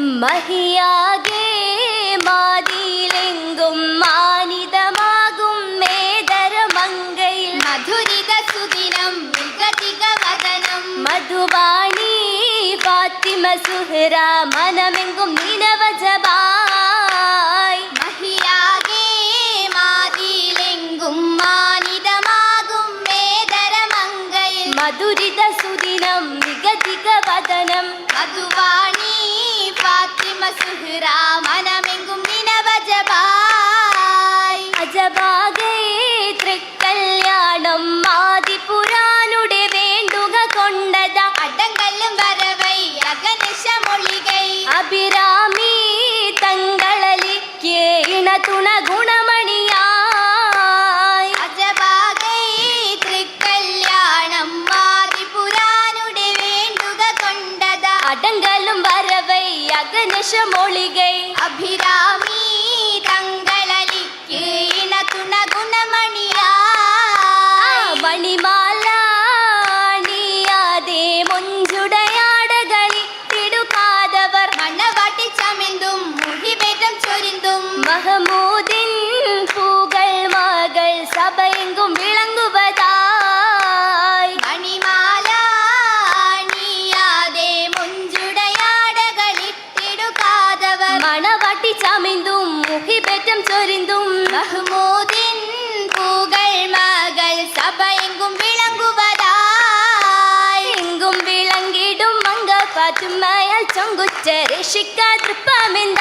മഹിയാകെ മാതിയിലെങ്കും മാനിതമാകും മേതരമങ്കയിൽ മധുരിത സുദിനം മൃഗതിക വദനം. മധുവാണി ഫാത്തിമ സുഹ്റ മനമെങ്കും നിനവജബായ്. മഹിയാകെ മാതിയിലെങ്കും മാനിതമാകും മേതരമങ്കയിൽ മധുരിത സുദിനം നിഗതിക വദനം. മധുവാണി ഫാത്തിമ അഭിരാമി തങ്ങളലിക്ക് ഇണ ತುಮ್ಮಯಲ್ ಚೊಂಗುಚ್ಚರಿ ಶಿಕ್ಕಾದೃಪ್ಪಮಿಂದ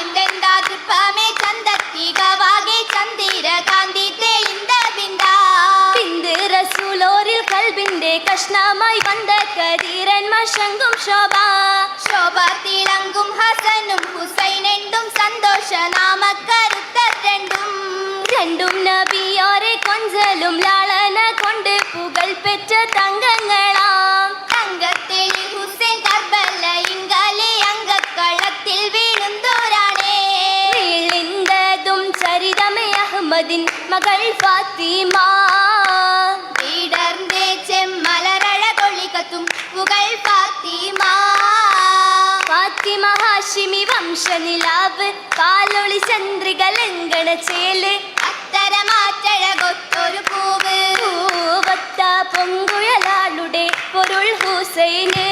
ಎಂದೆಂದ ದೃಪ್ಪಮೆ ಚಂದತ್ತೀಗವಾಗಿ ಚಂದಿರ ಕಾಂದಿದ್ದೆ ಇಂದ ಬಿಂದ பிந்திர சூலோரில் கல்விண்டே கஷ்ணமாய் வந்த கதிரன் மஷங்கும் ஷோபா. ஷோபா திளங்கும் ஹசனும் ஹுசைன் என்றும் சந்தோஷ நாம கருத்த ரெண்டும். ரெண்டும் நபியோரை கொஞ்சலும் லாளன கொண்டு புகழ் பெற்ற தங்கங்கள். അഹമ്മദിൻ മകൾ ഫാത്തിമ. വീടർന്നേ ചെമ്മലരഴ കൊള്ളിക്കത്തും പുകൾ ഫാത്തിമ. ഫാത്തിമ ഹാഷിമി വംശനിലാവ് പാലൊളി ചന്ദ്രിക ലംഘന ചേൽ. അത്തരമാറ്റഴകൊത്തൊരു പൂവ്. പൂവത്ത പൊങ്കുഴലാളുടെ പൊരുൾ ഹുസൈന്.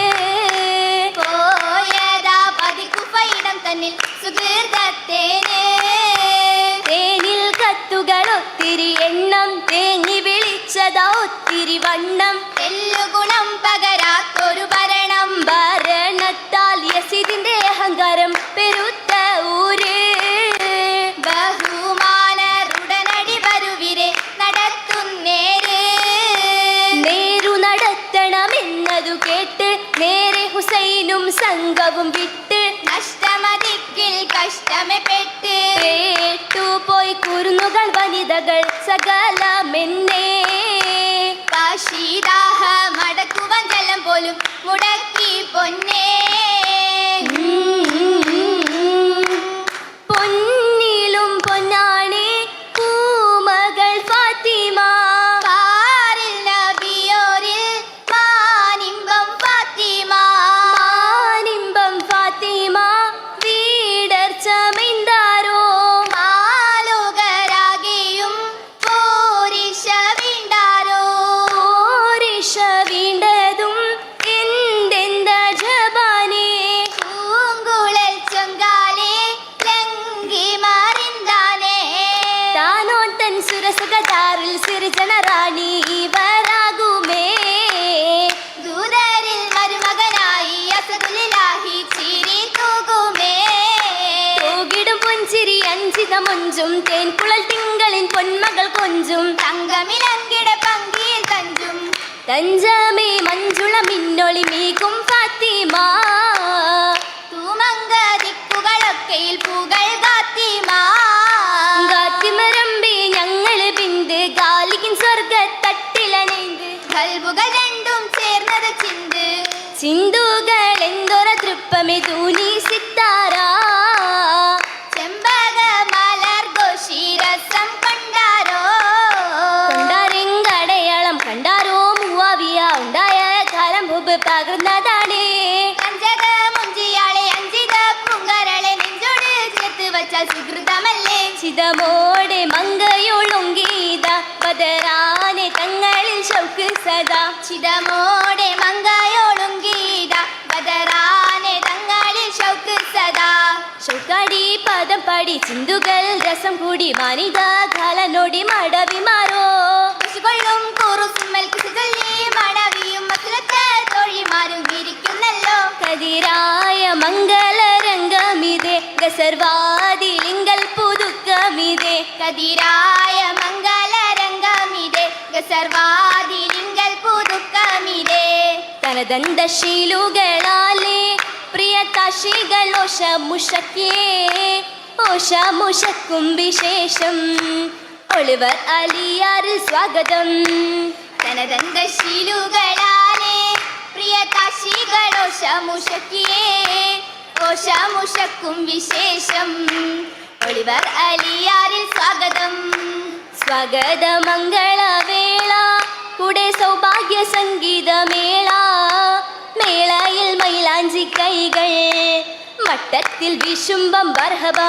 പോയതാ പതിക്കുപ്പയിടം തന്നിൽ സുഹൃതത്തേന് വിളിച്ചതാ ഒത്തിരി വണ്ണം എല്ലുഗുണം പകരാത്തൊരു ഭരണം. ഭരണത്താൽ യസിദിന്റെ അഹങ്കാരം പെരുത്ത ഊര്. ബഹുമാനരുടനടി വരുവിരെ നടത്തുന്നേര് നേരു. നടത്തണമെന്നതു കേട്ട് നേരെ ഹുസൈനും സംഘവും വിട്ട് നഷ്ടമതിക്കിൽ കഷ്ടമെ പെട്ട്. കേട്ടുപോയി കുരുന്നുകൾ വനിതകൾ സകലമെന്നേ. താനോ തൻ സുരസുഖതാറിൽ സിരിജന റാണി ഇവരാകുമേ ദൂതരിൽ മരുമകനായി അസദുലിലാഹി ചിരി തൂകുമേ തൂകിടും പുഞ്ചിരി അഞ്ചിത മൊഞ്ചും തേൻകുഴൽ തിങ്കളിൻ പൊന്മകൾ കൊഞ്ചും തങ്കമിലങ്കിട പങ്കിയിൽ തഞ്ചും തഞ്ചമേ മഞ്ജുള മിന്നൊളി മീകും ഫാത്തിമ സിന്ധുകളെന്തോര തൃപ്പമിതൂലി സിത്താര ചെമ്പക മലർ ഗോശീരസം കൊണ്ടാരോ കൊണ്ടാരെങ്കടയാളം കണ്ടാരോ മൂവാവിയ ഉണ്ടായ കാലം ഭൂപ് പകർന്നതാണ് കഞ്ചക മുഞ്ചിയാളെ അഞ്ചിത പൂങ്കരളെ നെഞ്ചോട് ചേർത്ത് വച്ചാൽ സുഹൃതമല്ലേ ചിതമോടെ മങ്കയൊളുങ്കിത പതരാനെ തങ്ങളിൽ ശൗക്ക് സദാ ചിതമോ പദം പാടി ചിന്തുകൾ രസം കൂടി മാനിക കാലനോടി മടവി മാറോ? കുശുകൊള്ളും കുറുസുമ്മൽ കുശുചൊല്ലി മടവിയും മസുലത്ത് തൊഴിമാരും ഇരിക്കുന്നല്ലോ കതിരായ മംഗളരംഗമിതേ ഗസർവാദിലിങ്കൽ പുതുക്കമിതേ. കതിരായ മംഗളരംഗമിതേ ഗസർവാദിലിങ്കൽ പുതുക്കമിതേ. തനദന്തശീലുകളാലേ പ്രിയ താശികൾ ഓഷ മുഷക്കേ ഓഷ മുഷക്കും വിശേഷം. ഒളിവർ അലിയാറിൽ സ്വാഗതം. തനദന്ത പ്രിയ പ്രിയ ഓഷാമുഷക്കിയേ ഓഷാമുഷക്കും വിശേഷം. ഒളിവർ അലിയാറിൽ സ്വാഗതം. സ്വാഗത മംഗളവേള കൂടെ സൗഭാഗ്യ സംഗീതമേള. മേളയിൽ മൈലാഞ്ചി കൈകൾ வட்டத்தில் விஷும்பம் பர்ஹபா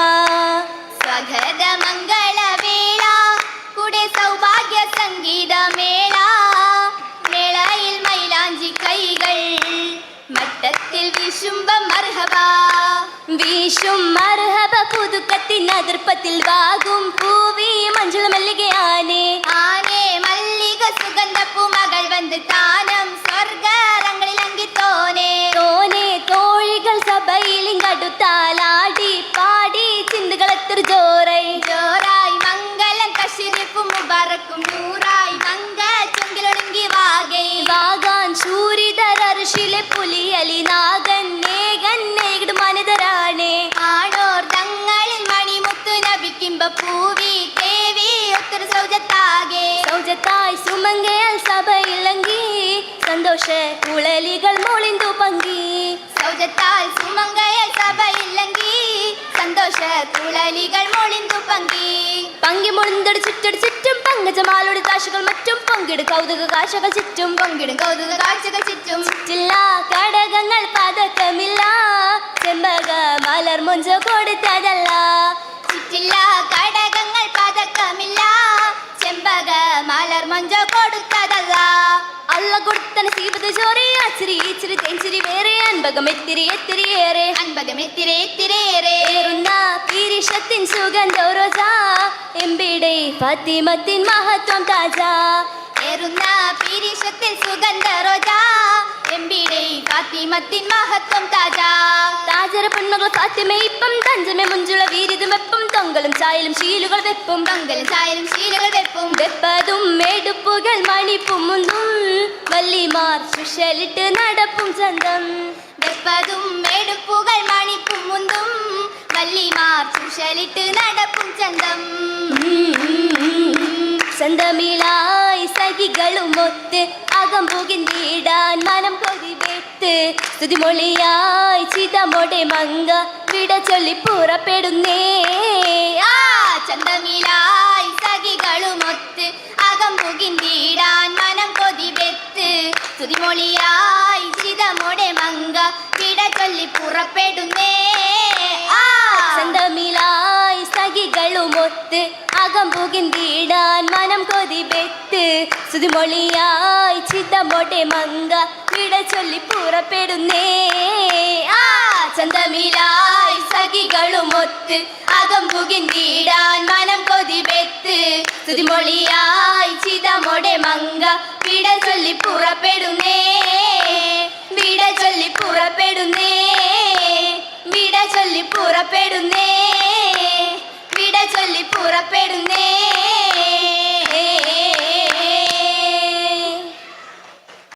ஸ்வகத மங்கள வேளா குடை சௌபாகிய சங்கீத மேளா. மேளாயில் மயிலாஞ்சி கைகள் மட்டத்தில் விஷும்பம் மர்ஹபா விஷும் மர்ஹப புதுக்கத்தின் அதிர்ப்பத்தில் வாகும் பூவி மஞ்சள் மல்லிகை ஆனே. ஆனே மல்லிக சுகந்த பூமகள் வந்து தானம் சொர்க்க પૂવી તેવી અક્કર સૌ જતાગે સૌ જતાય સુમંગેલ સભ ઇલંગી சந்தோஷ குழலிகள் மொழிந்து பங்கி. சௌஜத்தால் சுமங்கையல் சபை இல்லங்கி சந்தோஷ குழலிகள் மொழிந்து பங்கி. பங்கி முழுந்தடு പങ്കജമാലോട് താശകൾ മറ്റും പങ്കിടും. കൗതുക കാശകൾ ചുറ്റും പങ്കിടും. കൗതുക കാഴ്ചകൾ ചുറ്റും. ചില്ല കടകങ്ങൾ പതക്കമില്ല. ചെമ്പക മലർ മുഞ്ച കൊടുത്തതല്ല. ചുറ്റില്ല കടകങ്ങൾ പതക്കമില്ല. ചെമ്പക മലർ മഞ്ച കൊടുത്തതല്ല. അല്ല കൊടുത്തന സീപത് ചോറി അച്ചിരി ഇച്ചിരി തെഞ്ചിരി വേറെ. അൻപകം എത്തിരി എത്തിരി ഏറെ. അൻപകമെത്തിരേ എത്തിരേറെ ഏറുന്ന പീരിഷത്തിൻ സുഗന്ധ റോജ എമ്പിടെ ഫാത്തിമത്തിൻ മഹത്വം താജ. ഏറുന്ന പീരിഷത്തിൽ സുഗന്ധ റോജ എമ്പിടെ ഫാത്തിമത്തിൻ മഹത്വം താജ. താജര പെൺമകൾ ഫാത്തിമ ഇപ്പം തഞ്ചമേ മുഞ്ചുള വീരിതും വെപ്പും തൊങ്കലും ചായലും ശീലുകൾ വെപ്പും തൊങ്കലും ചായലും ശീലുകൾ വെപ്പും വെപ്പതും എടുപ്പുകൾ മണിപ്പും മുന്നും വല്ലിമാർ സുഷലിട്ട് നടപ്പും ചന്തം വെപ്പതും എടുപ്പുകൾ സഖികളും അകം പോകി പുകിന്തിടാൻ മനം കൊതിവെത്ത്. സ്തുതിമൊളിയായി ചിതമൊടെ മങ്ക വിട ചൊല്ലി പുറപ്പെടുന്നേ. ആ ചന്തമിലായി സഖികളുമൊത്ത് അകം പുകിന്തിടാൻ മനം കൊതിവെത്ത്. തുതിമൊളിയായി ചിതമോടെ മങ്ക വിട ചൊല്ലി പുറപ്പെടുന്നേ. ആ ചന്തമിളായി സഖികളും ഒത്ത് സുതുമൊളിയായി ചിതമോടെ മങ്ക വിട ചൊല്ലി പുറപ്പെടുന്നേ. ആ ചന്തമിലായി സഖികളുമൊത്ത് അകം നീടാൻ മനം കൊതി വെത്ത് സുതുമൊളിയായി ചിതമോടെ മങ്ക വിട ചൊല്ലി പുറപ്പെടുന്നേ. വിട ചൊല്ലി പുറപ്പെടുന്നേ. വിട ചൊല്ലി പുറപ്പെടുന്നേ. വിട ചൊല്ലി പുറപ്പെടുന്നേ.